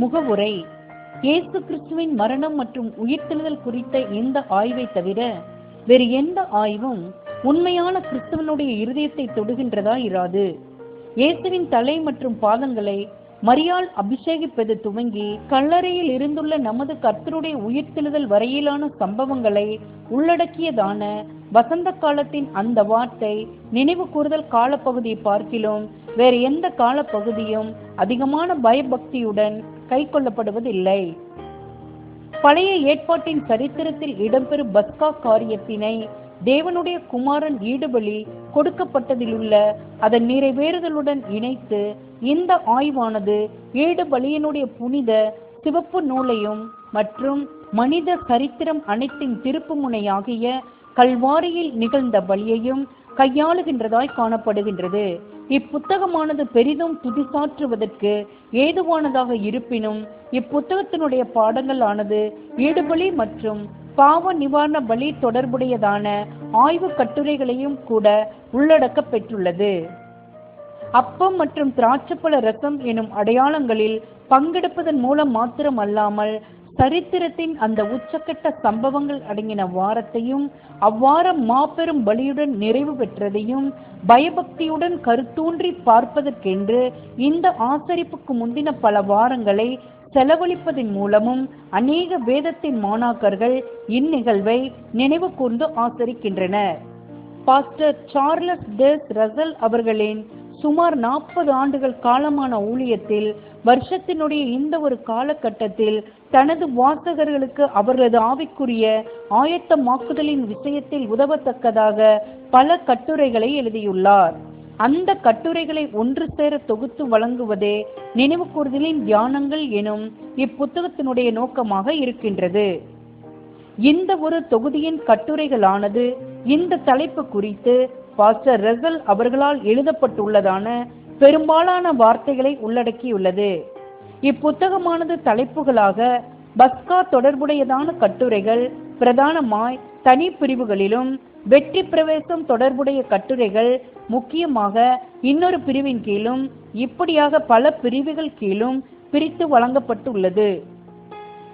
முகவுரை. இயேசு கிறிஸ்துவின் மரணம் மற்றும் உயிர்த்தெழுதல் குறித்த இந்த ஆய்வை தவிர வேறு எந்த ஆய்வும் உண்மையான கிறிஸ்துவனுடைய இருதயத்தை தொடுகின்றதா இராது. இயேசுவின் தலை மற்றும் பாதங்களை மரியாள் அபிஷேகிப்பது துவங்கி கல்லறையில் இருந்துள்ள நமது கர்த்தருடைய உயிர்த்தெழுதல் வரையிலான சம்பவங்களை உள்ளடக்கியதான வசந்த காலத்தின் அந்த வார்த்தை நினைவு கூறுதல் காலப்பகுதியை பார்க்கிலும் வேறு எந்த காலப்பகுதியும் அதிகமான பயபக்தியுடன் கை கொள்ளப்படுவதில்லை பழைய ஏற்பாட்டின் சரித்திரத்தில் இடம்பெறும் பஸ்கா காரியத்தினை தேவனுடைய குமாரன் ஈடுபலி கொடுக்கப்பட்டதிலுள்ள அதன் நிறைவேறுதலுடன் இணைத்து இந்த ஆய்வானது ஈடுபலியினுடைய புனித சிவப்பு நூலையும் மற்றும் மனித சரித்திரம் அனைத்தின் திருப்பு முனையாகிய கல்வாரியில் நிகழ்ந்த பலியையும் கையாளுகின்றதாய் காணப்படுகின்றது. இப்புத்தகமானது பெரிதும் துதிசாற்றுவதற்கு ஏதுவானதாக இருப்பினும் இப்புத்தகத்தினுடைய பாடங்கள் ஆனது ஈடுபலி மற்றும் பாவ நிவாரண பலி தொடர்புடையதான ஆய்வு கட்டுரைகளையும் கூட உள்ளடக்க பெற்றுள்ளது. அப்பம் மற்றும் திராட்சப்பழ ரசம் எனும் அடையாளங்களில் பங்கெடுப்பதன் மூலம் மாத்திரம் அல்லாமல் சரித்திரத்தின் அந்த உச்சக்கட்ட சம்பவங்கள் அடங்கின வாரத்தையும் அவ்வாரம் மாபெரும் பலியுடன் நிறைவு பெற்றதையும் பயபக்தியுடன் கருத்தூன்றி பார்ப்பதற்கென்று இந்த ஆசரிப்புக்கு முந்தின பல வாரங்களை செலவழிப்பதன் மூலமும் அநேக வேதத்தின் மாணாக்கர்கள் இந்நிகழ்வை நினைவு கூர்ந்து ஆசரிக்கின்றனர். பாஸ்டர் சார்லஸ் டெஸ் ரசல் அவர்களின் சுமார் நாற்பது ஆண்டுகள் காலமான ஊழியத்தில் வருஷத்தினுடைய இந்த ஒரு காலகட்டத்தில் தனது வாசகர்களுக்கு அவர்களது ஆவிக்குரிய ஆயத்தமாக்குதலின் விஷயத்தில் உதவத்தக்கதாக பல கட்டுரைகளை எழுதியுள்ளார். அந்த கட்டுரைகளை ஒன்று சேர தொகுத்து வழங்குவதே நினைவு கூறுதலின் தியானங்கள் எனும் இப்புத்தகத்தினுடைய நோக்கமாக இருக்கின்றது. இந்த ஒரு தொகுதியின் கட்டுரைகளானது இந்த தலைப்பு குறித்து பாஸ்டர் ரசல் அவர்களால் எழுதப்பட்டுள்ளதான பெரும்பாலான வார்த்தைகளை உள்ளடக்கியுள்ளது. இப்புத்தகமானது தலைப்புகளாக பஸ்கா தொடர்புடையதான கட்டுரைகள் பிரதானமாய் தனி பிரிவுகளிலும் வெற்றி பிரவேசம் தொடர்புடைய கட்டுரைகள் முக்கியமாக இன்னொரு பிரிவின் கீழும் இப்படியாக பல பிரிவுகள் கீழும் பிரித்து வழங்கப்பட்டுள்ளது.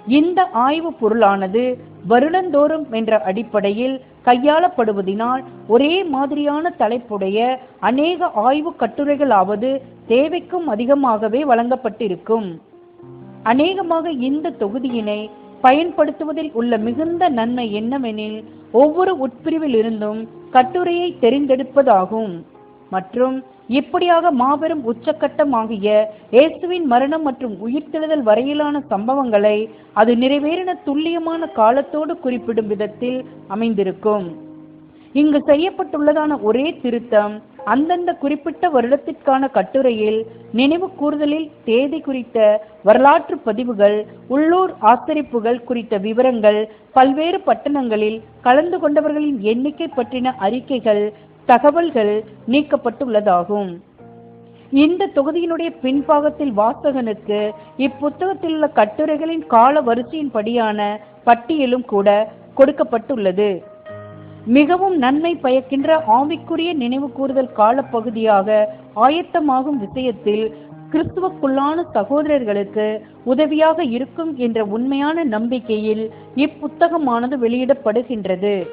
இந்த ஆய்வு பொருளானது வருடந்தோறும் என்ற அடிப்படையில் கையாளப்படுவதினால் ஒரே மாதிரியான தலைப்புடைய அநேக ஆய்வு கட்டுரைகளாவது தேவைக்கும் அதிகமாகவே வழங்கப்பட்டிருக்கும். அநேகமாக இந்த தொகுதியினை பயன்படுத்துவதில் உள்ள மிகுந்த நன்மை என்னவெனில் ஒவ்வொரு உட்பிரிவில் இருந்தும் கட்டுரையை தெரிந்தெடுப்பதாகும். மற்றும் இப்படியாக மாபெரும் உச்சக்கட்டமாகிய இயேசுவின் மரணம் மற்றும் உயிர்த்தெழுதல் வரையிலான சம்பவங்களை அது நிறைவேறின துல்லியமான காலத்தோடு குறிப்பிடும் விதத்தில் அமைந்திருக்கும். இங்கு செய்யப்பட்டுள்ளதான ஒரே திருத்தம் அந்தந்த குறிப்பிட்ட வருடத்திற்கான கட்டுரையில் நினைவு கூறுதலில் தேதி குறித்த வரலாற்று பதிவுகள் உள்ளூர் ஆசரிப்புகள் குறித்த விவரங்கள் பல்வேறு பட்டணங்களில் கலந்து கொண்டவர்களின் எண்ணிக்கை பற்றின அறிக்கைகள் தகவல்கள் நீக்கப்பட்டுள்ளதாகும். இந்த தொகுதியினுடைய பின்பாகத்தில் வாசகனுக்கு இப்புத்தகத்தில் உள்ள கட்டுரைகளின் கால வரிசையின்படியான பட்டியலும் கூட கொடுக்கப்பட்டுள்ளது. மிகவும் நன்மை பயக்கின்ற ஆவிக்குரிய நினைவு கூறுதல் காலப்பகுதியாக ஆயத்தமாகும் விஷயத்தில் கிறிஸ்துவக்குள்ளான சகோதரர்களுக்கு உதவியாக இருக்கும் என்ற உண்மையான நம்பிக்கையில் இப்புத்தகமானது வெளியிடப்படுகின்றது.